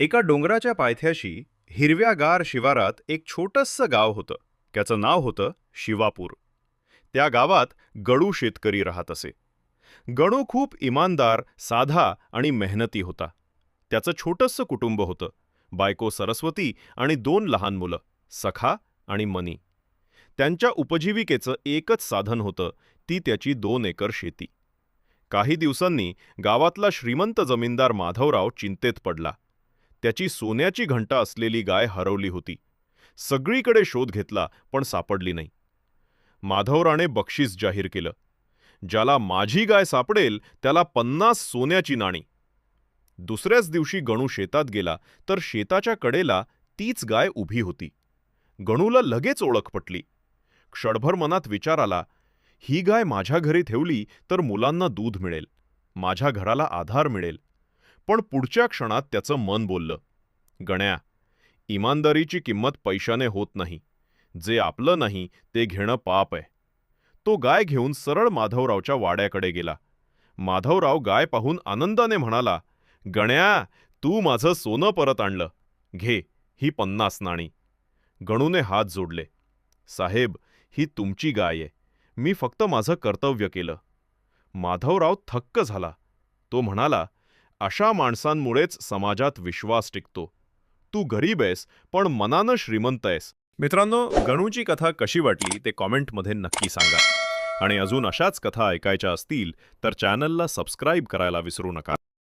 एका डोंगराच्या पायथ्याशी हिरव्यागार शिवारात एक छोटंसं गाव होतं. त्याचं नाव होतं शिवापूर. त्या गावात गडू शेतकरी राहत असे. गणू खूप इमानदार साधा आणि मेहनती होता. त्याचं छोटंसं कुटुंब होतं. बायको सरस्वती आणि दोन लहान मुलं सखा आणि मनी. त्यांच्या उपजीविकेचं एकच साधन होतं ती त्याची दोन एकर शेती. काही दिवसांनी गावातला श्रीमंत जमीनदार माधवराव चिंतेत पडला. त्याची सोन्याची घंटा असलेली गाय हरवली होती. सगळीकडे शोध घेतला पण सापडली नाही. माधवराणे बक्षीस जाहीर केलं. ज्याला माझी गाय सापडेल त्याला पन्नास सोन्याची नाणी. दुसऱ्याच दिवशी गणू शेतात गेला तर शेताच्या कडेला तीच गाय उभी होती. गणूला लगेच ओळख पटली. क्षणभर मनात विचार आला ही गाय माझ्या घरी ठेवली तर मुलांना दूध मिळेल. माझ्या घराला आधार मिळेल. पण पुढच्या क्षणात त्याचं मन बोललं. गण्या इमानदारीची किंमत पैशाने होत नाही. जे आपलं नाही ते घेणं पाप आहे. तो गाय घेऊन सरळ माधवरावच्या वाड्याकडे गेला. माधवराव गाय पाहून आनंदाने म्हणाला गण्या तू माझं सोनं परत आणलं. घे ही पन्नास नाणी. गणूने हात जोडले. साहेब ही तुमची गाय आहे. मी फक्त माझं कर्तव्य केलं. माधवराव थक्क झाला. तो म्हणाला अशा माणसांमुळेच समाजात विश्वास टिकतो. तू गरीब आहेस पण मनानं श्रीमंत आहेस. मित्रांनो गणूची कथा कशी वाटली ते कॉमेंटमध्ये नक्की सांगा. आणि अजून अशाच कथा ऐकायच्या असतील तर चॅनलला सबस्क्राईब करायला विसरू नका.